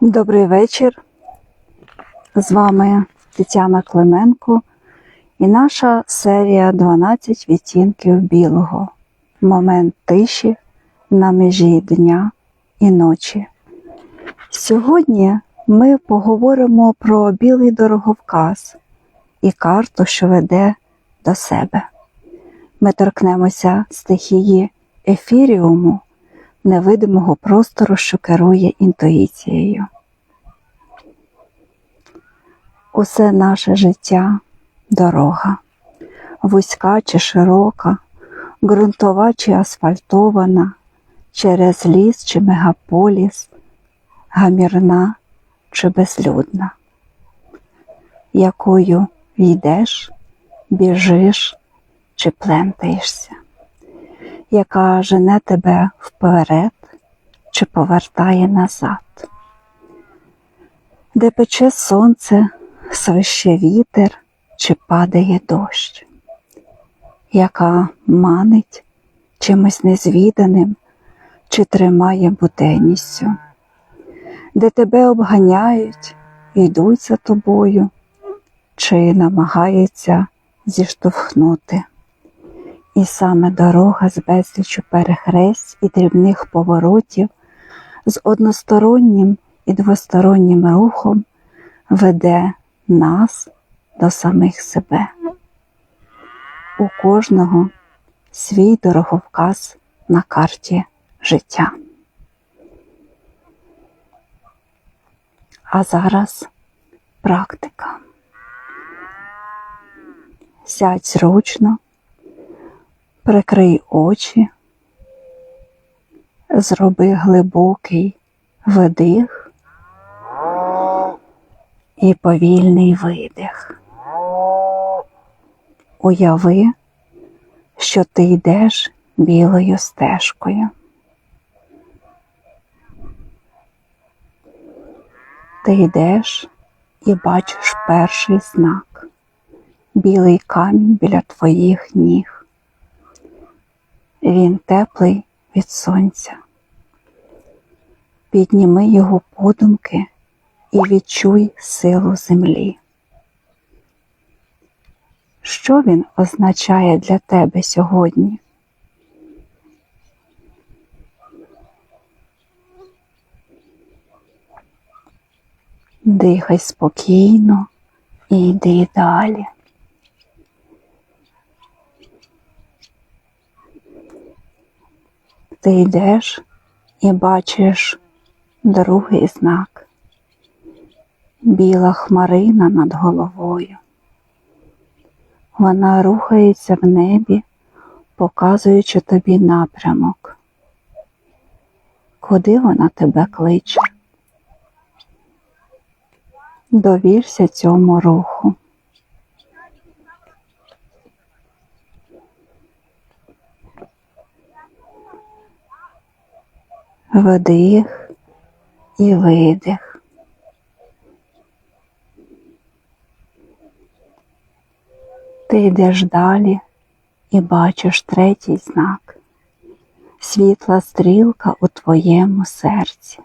Добрий вечір. З вами Тетяна Клименко і наша серія 12 відтінків білого. Момент тиші на межі дня і ночі. Сьогодні ми поговоримо про білий дороговказ і карту, що веде до себе. Ми торкнемося стихії ефіріуму, невидимого простору, що керує інтуїцією. Усе наше життя дорога, вузька чи широка, ґрунтова чи асфальтована, через ліс чи мегаполіс, гамірна чи безлюдна, якою йдеш, біжиш чи плентаєшся, яка жене тебе вперед чи повертає назад, де пече сонце, свище вітер чи падає дощ, яка манить чимось незвіданим чи тримає буденністю, де тебе обганяють, йдуть за тобою, чи намагаються зіштовхнути. І саме дорога з безлічу перехресть і дрібних поворотів з одностороннім і двостороннім рухом веде нас до самих себе. У кожного свій дороговказ на карті життя. А зараз практика. Сядь зручно, прикрий очі, зроби глибокий вдих і повільний видих. Уяви, що ти йдеш білою стежкою. Ти йдеш і бачиш перший знак білий камінь біля твоїх ніг. Він теплий від сонця. Підніми його подумки і відчуй силу землі. Що він означає для тебе сьогодні? Дихай спокійно і йди далі. Ти йдеш і бачиш другий знак. Біла хмарина над головою. Вона рухається в небі, показуючи тобі напрямок. Куди вона тебе кличе? Довірся цьому руху. Вдих і видих. Ти йдеш далі і бачиш третій знак. Світла стрілка у твоєму серці.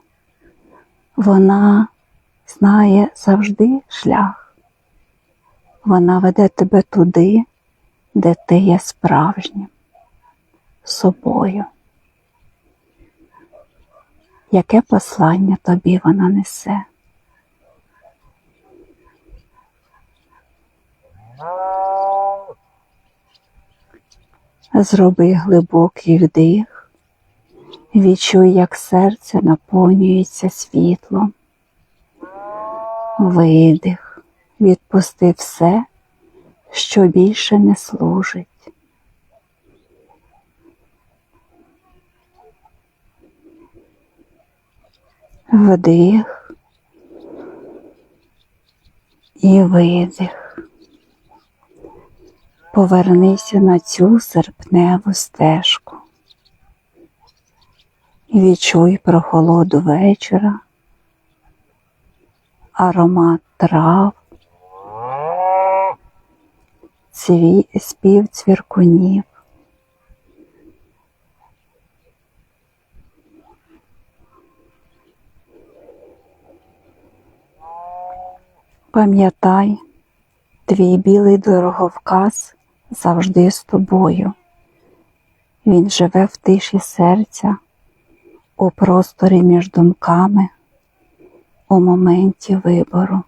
Вона знає завжди шлях. Вона веде тебе туди, де ти є справжнім собою. Яке послання тобі вона несе? Зроби глибокий вдих, відчуй, як серце наповнюється світлом. Видих, відпусти все, що більше не служить. Вдих і видих. Повернися на цю серпневу стежку. Відчуй прохолоду вечора, аромат трав, цві... спів цвіркунів. Пам'ятай, твій білий дороговказ завжди з тобою. Він живе в тиші серця, у просторі між думками, у моменті вибору.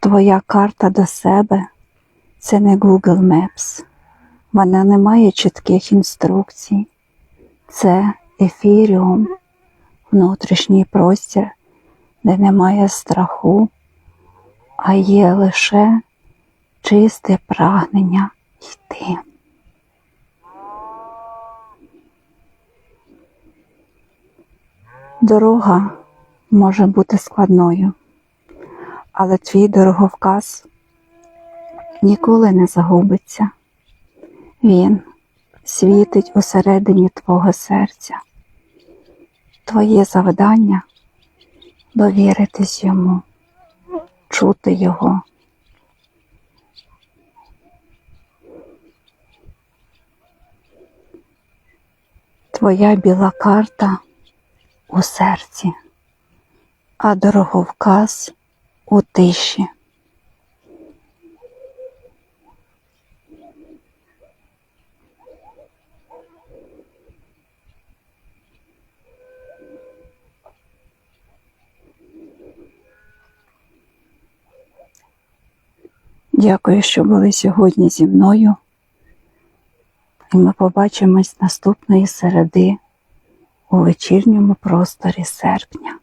Твоя карта до себе це не Google Maps. Вона не має чітких інструкцій. Це ефіріум, внутрішній простір, де немає страху, а є лише чисте прагнення йти. Дорога може бути складною, але твій дороговказ ніколи не загубиться. Він світить усередині твого серця. Твоє завдання довіритись йому, чути його. Твоя біла карта у серці, а дороговказ у тиші. Дякую, що були сьогодні зі мною. І ми побачимось наступної середи у вечірньому просторі серпня.